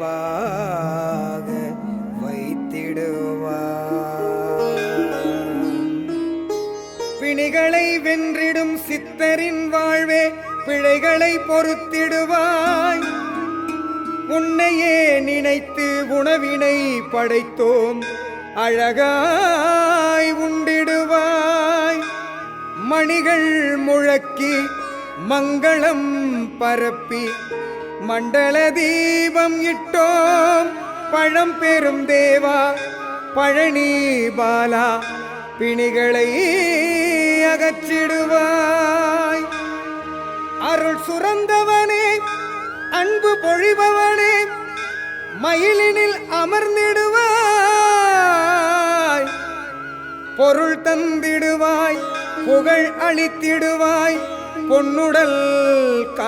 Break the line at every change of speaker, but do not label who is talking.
சிறப்பாக வைத்திடுவார். பிணிகளை வென்றிடும் சித்தரின் வாழ்வே பிழைகளை பொறுத்திடுவாய். உன்னையே நினைத்து உணவினை படைத்தோம் அழகாய் உண்டிடுவாய். மணிகள் முழக்கி மங்களம் பரப்பி மண்டல தீபம் இட்டோம். பழம் பெரும் தேவா பழனி பாலா பிணிகளை அகற்றிடுவாய். அருள் சுரந்தவனே அன்பு பொழிபவனே மயிலினில் அமர்ந்திடுவாய். பொருள் தந்திடுவாய் புகழ் அளித்திடுவாய் பொன்னுடல் காத்திடுவாய்